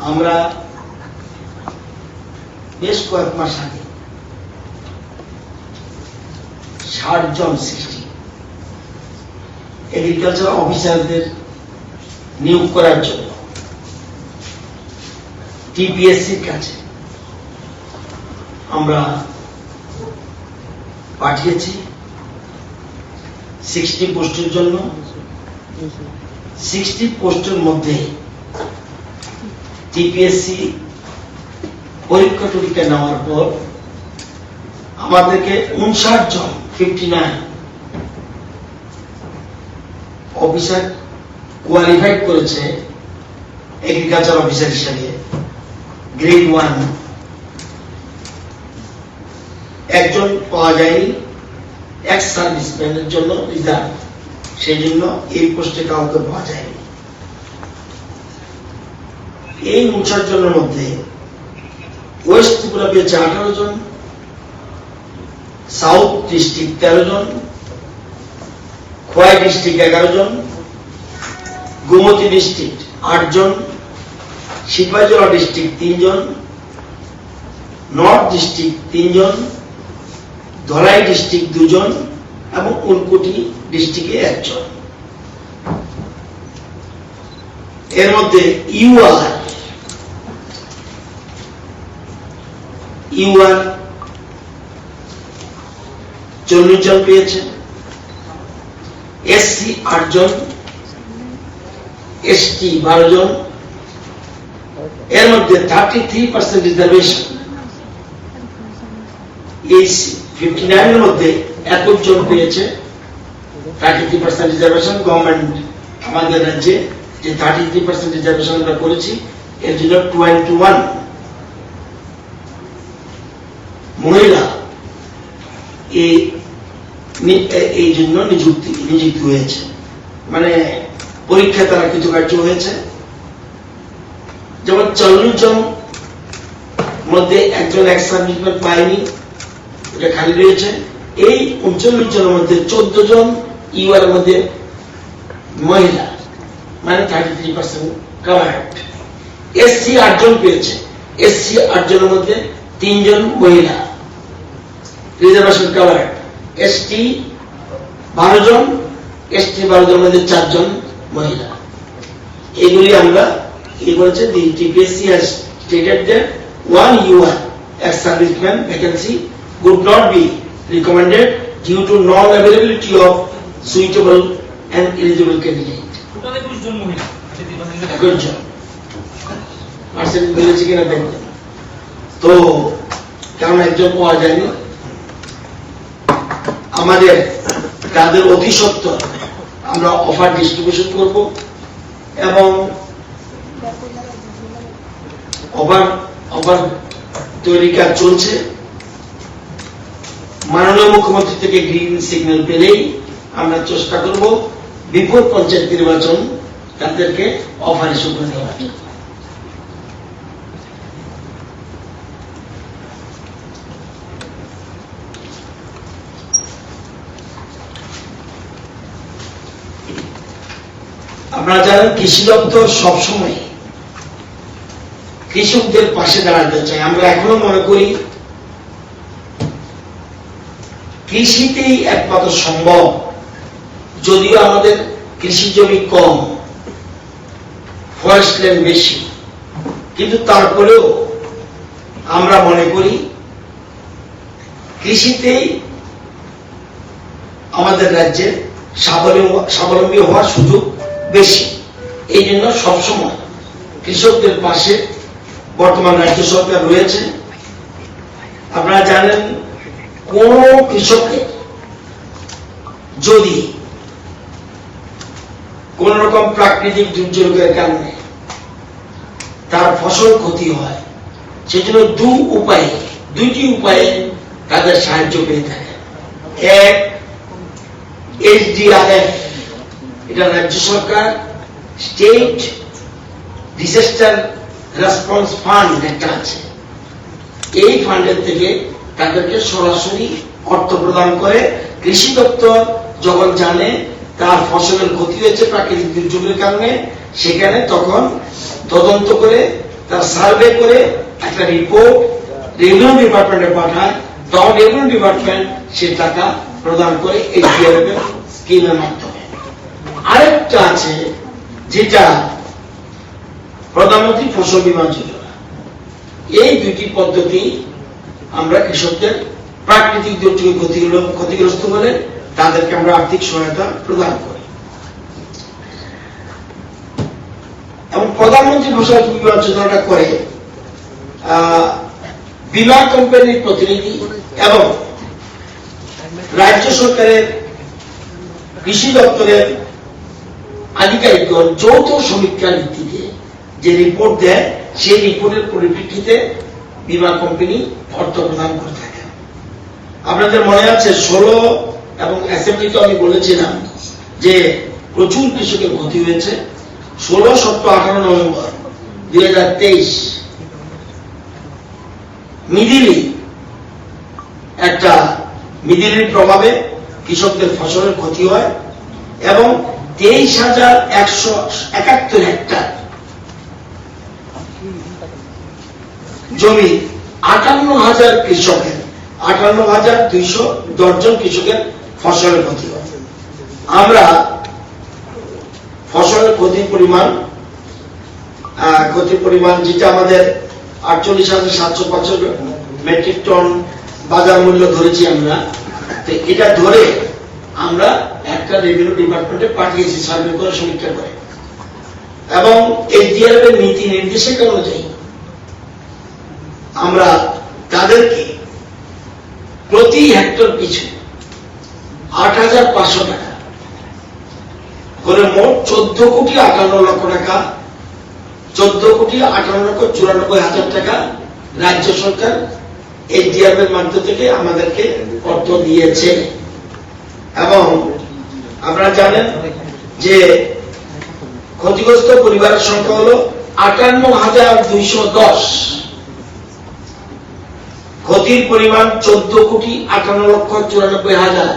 আমরা বেশ কয়েক মাস আগে ষাট জন সৃষ্টি এগ্রিকালচার অফিসারদের নিয়োগ করার জন্য টিপিএসসির কাছে আমরা পাঠিয়েছি সিক্সটি পোস্টের জন্য। সিক্সটি পোস্টের মধ্যে টিপিএসসি পরীক্ষা টরীক্ষা নেওয়ার পর আমাদেরকে উনষাট জন ফিফটি নাইন অফিসার কোয়ালিফাইড করেছে এগ্রিকালচার অফিসার হিসাবে গ্রেড ওয়ান একজন পাওয়া যায়নি এক্স সার্ভিসম্যানের জন্য রিজার্ভ সেই জন্য এই পোস্টে কাউকে পাওয়া যায়নি। এই উনষাট জনের মধ্যে ওয়েস্ট ত্রিপুরা পেয়েছে আঠারো জন, সাউথ ডিস্ট্রিক্ট তেরো জন, খোয়াই ডিস্ট্রিক্ট এগারো জন, গোমতী ডিস্ট্রিক্ট আট জন সিপাহীজলা ডিস্ট্রিক্ট তিনজন নর্থ ডিস্ট্রিক্ট তিনজন ধলাই ডিস্ট্রিক্ট দুজন এবং উনকুটি ডিস্ট্রিক্টে একজন এর মধ্যে ইউআর ইউআর চল্লিশ জন পেয়েছে। এসসি আট জন, এসটি বারো জন। এর মধ্যে থার্টি থ্রি পার্সেন্ট রিজার্ভেশন এই ফিফটি নাইনের মধ্যে একুশ জন পেয়েছে। Thirty three percent reservation government আমাদের রাজ্যে যে থার্টি থ্রি পার্সেন্ট রিজার্ভেশন আমরা করেছি, এর জন্য টোয়েন্টি ওয়ান মহিলা এই এই জন্য নিযুক্তি, নিযুক্ত হয়েছে। মানে পরীক্ষা তারা কৃতকার্য হয়েছে। যেমন চল্লিশ জন মধ্যে একজন এক সার্ভিসম্যান পায়নি এটা খালি রয়েছে। এই উনচল্লিশ জনের মধ্যে চোদ্দ জন ইউআর মধ্যে মহিলা মানে thirty three percent covered SC আটজন পেয়েছে। এসসি আটজনের মধ্যে তিনজন মহিলা। Reservation colour. এসটি বারো জন এসটি বারো জনের মধ্যে চারজন মহিলা। এগুলি আমরা কি বলছে the TPSC has stated that one UR ex serviceman vacancy would not be recommended due to non-availability of suitable and eligible candidate. Total একুশ জন মহিলা। আচ্ছা, তিন পার্সেন্ট একজন জন। পার্সেন্ট বলেছে কিনা দেখবেন তো কারণ একজন পাওয়া যায়নি। আমাদের তাদের অতি সত্ত্বর আমরা অফার ডিস্ট্রিবিউশন করব এবং অফার অফার তৈরি কাজ চলছে। মাননীয় মুখ্যমন্ত্রী থেকে গ্রিন সিগন্যাল পেলেই আমরা চেষ্টা করব বিপুল পঞ্চায়েত নির্বাচন তাদেরকে অফার ইস্যু করে দেওয়ার। আপনারা জানেন কৃষি দপ্তর সবসময় কৃষকদের পাশে দাঁড়াতে চাই আমরা এখনও মনে করি কৃষিতেই একমাত্র সম্ভব। যদিও আমাদের কৃষি জমি কম, ফরেস্ট ল্যান্ড বেশি, কিন্তু তারপরেও আমরা মনে করি কৃষিতেই আমাদের রাজ্যে স্বাবলম্বী স্বাবলম্বী হওয়ার সুযোগ বেশি। এই জন্য সবসময় কৃষকদের পাশে বর্তমান রাজ্য সরকার রয়েছে। আপনারা জানেন, কোন কৃষকের যদি কোন রকম প্রাকৃতিক দুর্যোগের কারণে তার ফসল ক্ষতি হয়, সেজন্য দু উপায়ে, দুইটি উপায়ে তাদের সাহায্য পেয়ে থাকে। এক এইচডিআরএফ এটা রাজ্য সরকার স্টেট ডিজাস্টার রেসপন্স ফান্ড একটা আছে। এই ফান্ডের থেকে তাদেরকে সরাসরি অর্থ প্রদান করে। কৃষি দপ্তর যখন জানে তার ফসলের ক্ষতি হয়েছে প্রাকৃতিক দুর্যোগের কারণে, সেখানে তখন তদন্ত করে, তার সার্ভে করে একটা রিপোর্ট রেভিনিউ ডিপার্টমেন্টে পাঠায়। তখন রেভিনিউ ডিপার্টমেন্ট সে টাকা প্রদান করে এই স্কিমের মাধ্যমে। আরেকটা আছে যেটা প্রধানমন্ত্রী ফসল বীমা যোজনা। এই দুটি পদ্ধতি আমরা কৃষকদের প্রাকৃতিক দুর্যোগে ক্ষতিগ্রস্ত হলে তাদেরকে আমরা আর্থিক সহায়তা প্রদান করি। এবং প্রধানমন্ত্রী ফসল বীমা যোজনাটা করে বীমা কোম্পানির প্রতিনিধি এবং রাজ্য সরকারের কৃষি দপ্তরের আধিকারিকগণ যৌথ সমীক্ষার ভিত্তিতে যে রিপোর্ট দেয়, সেই রিপোর্টের পরিপ্রেক্ষিতে বীমা কোম্পানি অর্থ প্রদান করে থাকে। আপনাদের মনে আছে, ষোলো এবং অ্যাসেম্বলিতে আমি বলেছিলাম যে প্রচুর কৃষকের ক্ষতি হয়েছে। ষোলো, সতেরো, আঠারো নভেম্বর দুই হাজার তেইশ মিডিলি একটা মিডিলির প্রভাবে কৃষকদের ফসলের ক্ষতি হয় এবং তেইশ হাজার একশো একাত্তর হেক্টর। জমি আটান্ন হাজার কৃষকের, আটান্ন হাজার দুইশো দশজন কৃষকের ফসলের ক্ষতি হয়। আমরা ফসলের ক্ষতির পরিমাণ ক্ষতির পরিমাণ যেটা আমাদের আটচল্লিশ হাজার সাতশো পঁচাত্তর মেট্রিক টন বাজার মূল্য ধরেছি আমরা, তো এটা ধরে আমরা একটা রেভিনিউ ডিপার্টমেন্টে পাঠিয়েছি সার্ভে করে, সমীক্ষা করে। এবং এর নীতি নির্দেশিকা অনুযায়ী আমরা তাদেরকে প্রতি হেক্টর পিছু আট হাজার পাঁচশো টাকা করে মোট চোদ্দ কোটি আটান্ন লক্ষ টাকা, চোদ্দ কোটি আটান্ন লক্ষ চুরানব্বই হাজার টাকা রাজ্য সরকার এর মাধ্যম থেকে আমাদেরকে অর্থ দিয়েছে। এবং আপনারা জানেন যে ক্ষতিগ্রস্ত পরিবারের সংখ্যা হলো আটান্ন হাজার দুইশো দশ। ক্ষতির পরিমাণ চোদ্দ কোটি আটান্ন লক্ষ চুরানব্বই হাজার।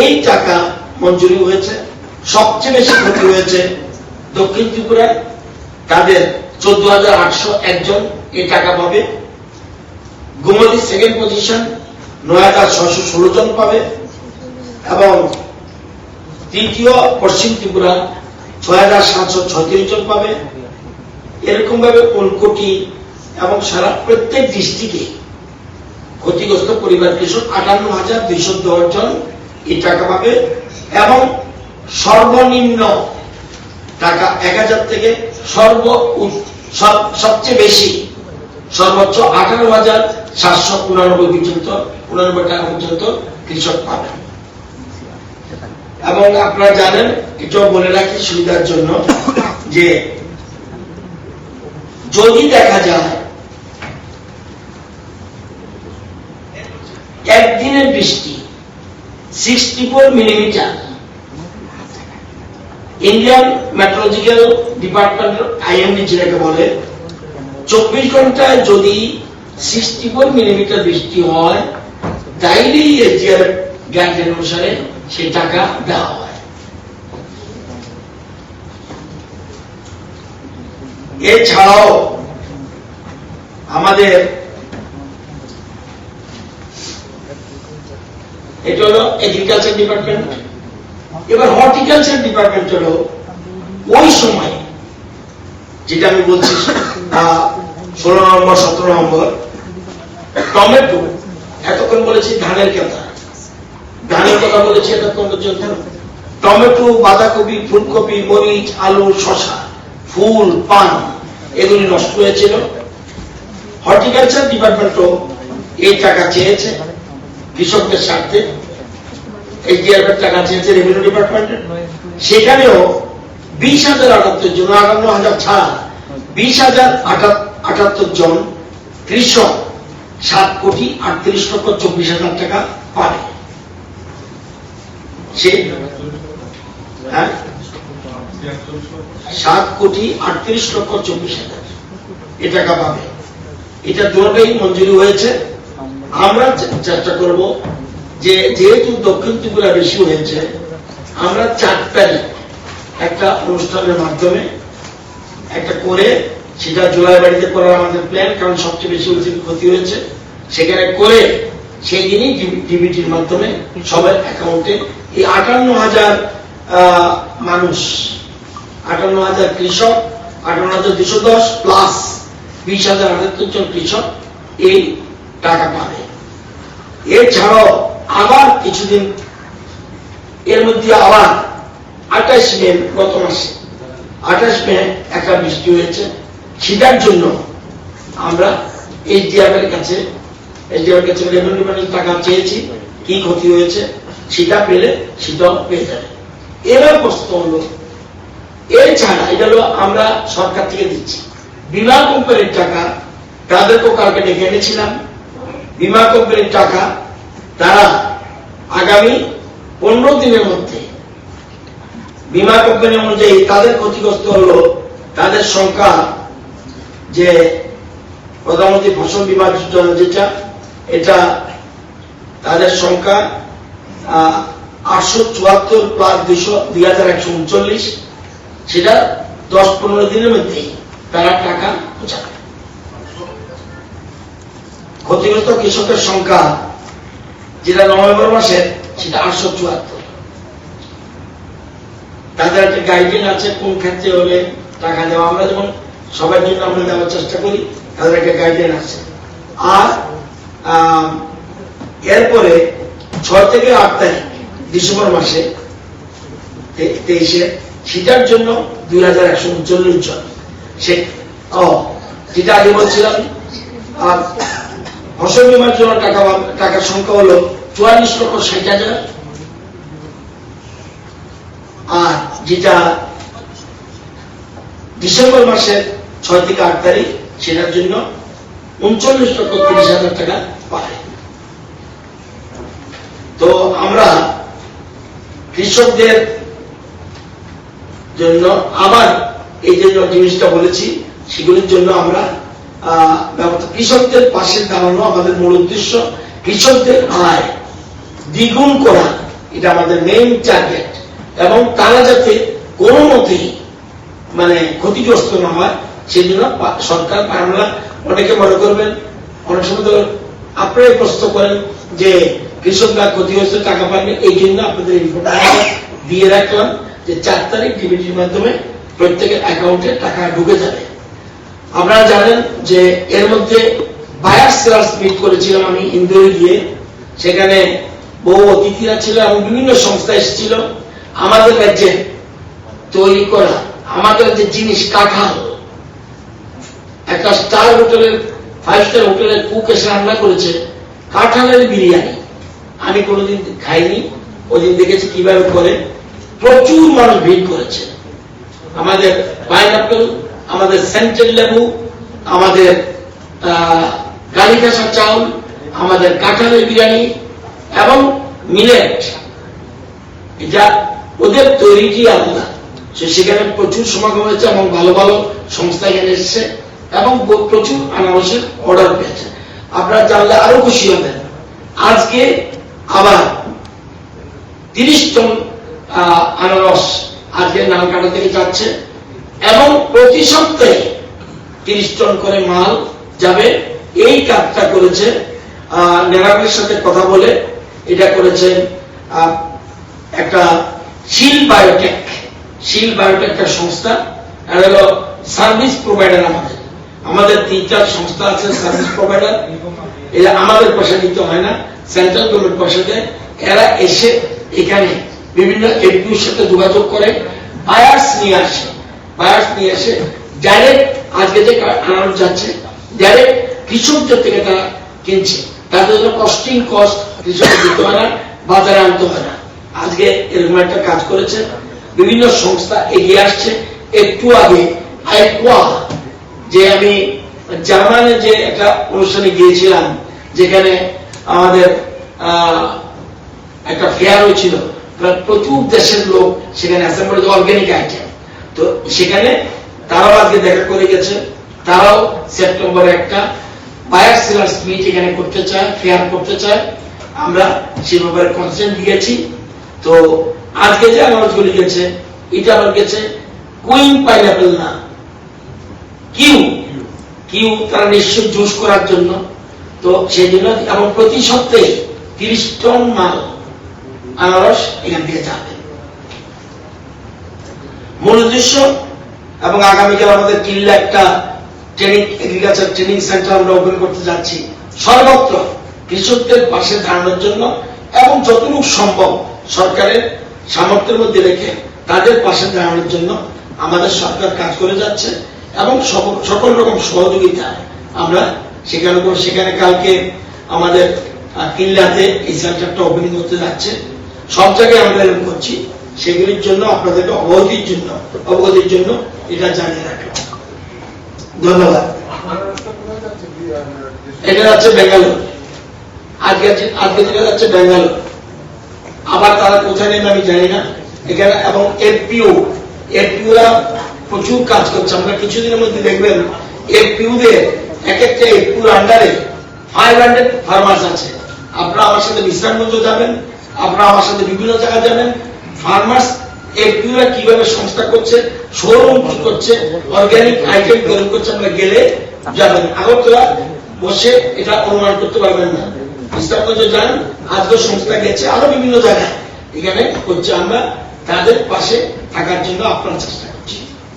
এই টাকা মঞ্জুরি হয়েছে, সবচেয়ে বেশি ক্ষতি হয়েছে দক্ষিণ ত্রিপুরায়। তাদের চোদ্দ হাজার আটশো একজন এই টাকা পাবে। গুমতি সেকেন্ড পজিশন নয় হাজার ছশো ষোলো জন পাবে। এবং তৃতীয় পশ্চিম ত্রিপুরা ছয় হাজার সাতশো ছত্রিশ জন পাবে। এরকম ভাবে কোটি এবং সারা প্রত্যেক ডিস্ট্রিক্টে ক্ষতিগ্রস্ত পরিবার কৃষক আটান্ন হাজার দুইশো দশ জন এই টাকা পাবে এবং সর্বনিম্ন টাকা এক হাজার থেকে সর্ব সব- সবচেয়ে বেশি সর্বোচ্চ আঠারো হাজার সাতশো উনানব্বই পর্যন্ত উনানব্বই টাকা পর্যন্ত কৃষক পাবেন এবং আপনারা জানেন, এটাও বলে রাখি সুবিধার জন্য, যে যদি দেখা যায়, একদিনের বৃষ্টি sixty four millimetre, Indian meteorological department IMD যেটাকে বলে, চব্বিশ ঘন্টায় যদি সিক্সটি ফোর মিলিমিটার বৃষ্টি হয় তাইলেই এসডিআর গাইডলাইন অনুসারে সে টাকা দেওয়া হয়। এছাড়াও আমাদের এটা হলো এগ্রিকালচার ডিপার্টমেন্ট এবার হর্টিকালচার ডিপার্টমেন্ট হলো ওই সময়, যেটা আমি বলছি ষোলো নম্বর, সতেরো নম্বর টমেটো এতক্ষণ বলেছি ধানের কথা। ধানের কথা বলেছি এতক্ষণ পর্যন্ত। টমেটো বাঁধাকপি, ফুলকপি, মরিচ, আলু শশা ফুল, পান, এগুলি নষ্ট হয়েছিল। হর্টিকালচার ডিপার্টমেন্টও এই টাকা চেয়েছে কৃষকদের স্বার্থে। এইচডিআরএফ এর টাকা চেয়েছে রেভিনিউ ডিপার্টমেন্টে। সেখানেও বিশ হাজার আটাত্তর জন, আটান্ন হাজার ছাড়া, বিশ হাজার আটাত্তর জন কৃষক সাত কোটি আটত্রিশ লক্ষ চব্বিশ হাজার টাকা পাবে। সে হ্যাঁ? সাত কোটি আটত্রিশ লক্ষ চব্বিশ হাজার। এ টাকা পাবে। এটা দুটোই মঞ্জুরি হয়েছে। আমরা চেষ্টা করব যে যেহেতু দক্ষিণ ত্রিপুরা বেশি হয়েছে, আমরা চার তারিখ একটা অনুষ্ঠানের মাধ্যমে একটা করে সেটা জুলাই বাড়িতে করার আমাদের প্ল্যান কারণ সবচেয়ে বেশি হয়েছে ক্ষতি হয়েছে। সেখানে করে সেই দিনই ডিবিটির মাধ্যমে সবার অ্যাকাউন্টে এই আটান্ন হাজার মানুষ, আটান্ন হাজার কৃষক, আটান্ন হাজার দুশো দশ প্লাস বিশ হাজার আটাত্তর জন কৃষক এই টাকা পাবে। এছাড়াও আবার কিছুদিন এর মধ্যে আবার আঠাশ মে গত মাসে, আঠাশ মে বৃষ্টি হয়েছে। সেটার জন্য আমরা এইচডিএফ এর কাছে এইচডিএফ এর কাছে রেভিনিউ টাকা চেয়েছি, কি ক্ষতি হয়েছে সেটা পেলে সেটাও পেয়ে যাবে। এবার প্রশ্ন হলো, এছাড়া এটা হলো আমরা সরকার থেকে দিচ্ছি। বিমা কোম্পানির টাকা তাদেরকেও কালকে ডেকে এনেছিলাম। বিমা কোম্পানির টাকা তারা আগামী পনেরো দিনের মধ্যে, বিমা কোম্পানি অনুযায়ী তাদের ক্ষতিগ্রস্ত হলো, তাদের সংখ্যা যে প্রধানমন্ত্রী ফসল বীমা যোজনা যেটা, এটা তাদের সংখ্যা আটশো চুয়াত্তর প্লাস দুইশো দুই হাজার একশো উনচল্লিশ। সেটা দশ পনেরো দিনের মধ্যেই তারা টাকা পৌঁছাবে। ক্ষতিগ্রস্ত কৃষকের সংখ্যা যেটা নভেম্বর মাসে, সেটা আটশো চুয়াত্তর। তাদের একটা গাইডলাইন আছে কোন ক্ষেত্রে হলে টাকা দেওয়া। আমরা যেমন সবার জন্য আমরা দেওয়ার চেষ্টা করি, তাদের একটা গাইডলাইন আছে। আর এরপরে ছয় থেকে আট তারিখ, ডিসেম্বর মাসে তেইশে, সেটার জন্য দুই হাজার একশো উনচল্লিশ জন। সে যেটা আগে বলছিলাম, আর ফসল বিমার জন্য টাকা টাকার সংখ্যা হলো চুয়াল্লিশ লক্ষ ষাট হাজার। আর যেটা ডিসেম্বর মাসের ছয় থেকে আট তারিখ, সেটার জন্য উনচল্লিশ লক্ষ তিরিশ হাজার টাকা পাবে তো আমরা কৃষকদের জন্য আবার এই যে জিনিসটা বলেছি, সেগুলির জন্য আমরা কৃষকদের পাশে দাঁড়ানো আমাদের মূল উদ্দেশ্য, কৃষকদের আয় দ্বিগুণ করা, এটা আমাদের মেইন টার্গেট এবং তারা যাতে কোনো মতেই মানে ক্ষতিগ্রস্ত না হয় সেজন্য সরকার আমরা অনেকে মনে করবেন, অনেক সময় তো আপনারাই প্রশ্ন করেন যে কৃষকরা ক্ষতি হয়েছে, টাকা পাননি এই জন্য আপনাদের দিয়ে রাখলাম যে চার তারিখ ডিবিটির মাধ্যমে প্রত্যেকের অ্যাকাউন্টে টাকা ঢুকে যাবে। আপনারা জানেন যে এর মধ্যে বায়ার সেলার্স মিট করেছিলাম আমি ইন্দোরে গিয়ে। সেখানে বহু অতিথিরা ছিল এবং বিভিন্ন সংস্থা এসেছিল। আমাদের রাজ্যে তৈরি করা, আমাদের যে জিনিস, কাঁঠাল একটা স্টার হোটেলের ফাইভ স্টার হোটেলের কুক এসে রান্না করেছে, কাঁঠালের বিরিয়ানি। আমি কোনোদিন খাইনি ওই দিন দেখেছি কীভাবে করে। প্রচুর মানুষ ভিড় করেছে। আমাদের পাইনাপেল, আমাদের সেন্ট্রাল লেবু, আমাদের গালি কাঁচা চাউল, আমাদের কাঁঠালের বিরিয়ানি এবং মিলেট। এটা ওদের তৈরিটি আলাদা সেখানে প্রচুর সমাগম হয়েছে এবং ভালো ভালো সংস্থা এখানে এসেছে। এবং প্রচুর আনারসের অর্ডার পেয়েছে। আপনারা জানলে আরও খুশি হবেন। আজকে আবার তিরিশ টন আনারস আজকে নালকাটা থেকে যাচ্ছে এবং প্রতি সপ্তাহে তিরিশ টন করে মাল যাবে। এই কাজটা করেছে নেরামের সাথে কথা বলে এটা করেছেন একটা শিল বায়োটেক। শিল বায়োটেক সংস্থা আর হলো সার্ভিস প্রোভাইডার আমাদের। আমাদের তিন চার সংস্থা আছে সার্ভিস প্রোভাইডার এরা আমাদের পয়সা দিতে হয় না সেন্ট্রাল গভর্নমেন্ট পয়সা দেয় এরা এসে এখানে বিভিন্ন এফপিউর সাথে যোগাযোগ করে বায়ার্স নিয়ে আসে। বায়ার্স নিয়ে এসে ডাইরেক্ট আজকে যে আনারস যাচ্ছে ডাইরেক্ট কৃষকদের থেকে তারা কিনছে। তাদের জন্য কস্টিং কস্ট কৃষক দিতে হয় না, বাজারে আনতে হয় না। আজকে এরকম একটা কাজ করেছে। বিভিন্ন সংস্থা এগিয়ে আসছে। একটু আগে আইকোয়া যে আমি জার্মানে যে একটা অনুষ্ঠানে গিয়েছিলাম, যেখানে আমাদের একটা ফেয়ার হয়েছিল প্রচুর দেশের লোক সেখানে অ্যাসেম্বল অর্গানিক আইটেম তো সেখানে তারাও আজকে দেখা করে গেছে। তারাও সেপ্টেম্বরে একটা বায়ার সেলার্স মিট এখানে করতে চায় ফেয়ার করতে চায়। আমরা সে ব্যাপারে কনসেন্ট দিয়েছি। তো আজকে যে অ্যানাউন্সগুলি গেছে এটা আবার গেছে কুইন পাইনাপেল না। কিউ কিউ তারা নিশ্চয় জুস করার জন্য। তো সেই জন্য এবং প্রতি সপ্তাহে তিরিশ টন মাল আনারস এখান থেকে যাবে মূল উদ্দেশ্য এবং আগামীকাল আমাদের কিল্লা একটা ট্রেনিং এগ্রিকালচার ট্রেনিং সেন্টার আমরা ওপেন করতে যাচ্ছি। সর্বত্র কৃষকদের পাশে দাঁড়ানোর জন্য এবং যতটুকু সম্ভব সরকারের সামর্থ্যের মধ্যে রেখে তাদের পাশে দাঁড়ানোর জন্য আমাদের সরকার কাজ করে যাচ্ছে। এবং সকল রকম সহযোগিতা আমরা সেখানে সেখানে কালকে আমাদের কিল্লাতে এই সেন্টারটা ওপেনিং হতে যাচ্ছে। সব জায়গায় আমরা এরকম করছি। সেগুলির জন্য আপনাদেরকে অবগতির জন্য অবগতির জন্য এটা জানিয়ে রাখলাম ধন্যবাদ। এটা যাচ্ছে বেঙ্গালোর আজকে আজকে যেটা যাচ্ছে বেঙ্গালোর আবার তারা কোথায় নেবে আমি জানি না। এখানে এবং এফপিও। এফপিওরা প্রচুর কাজ করছে। আমরা কিছুদিনের মধ্যে দেখবেন এক একটা আন্ডারে ফাইভ হান্ড্রেড ফার্মার্স আছে। আপনারা আমার সাথে বিশ্রামগঞ্জ যাবেন, আপনারা আমার সাথে বিভিন্ন জায়গায় যাবেন। ফার্মার্স কীভাবে সংস্থা করছে করছে অর্গানিক আইটেম তৈরি করছে, আমরা গেলে যাবেন। আগরতলা বসে এটা অনুমান করতে পারবেন না। ইসলামগঞ্জে যান, আজকে সংস্থা গেছে, আরও বিভিন্ন জায়গায় এখানে করছে। আমরা তাদের পাশে থাকার জন্য আপনার চেষ্টা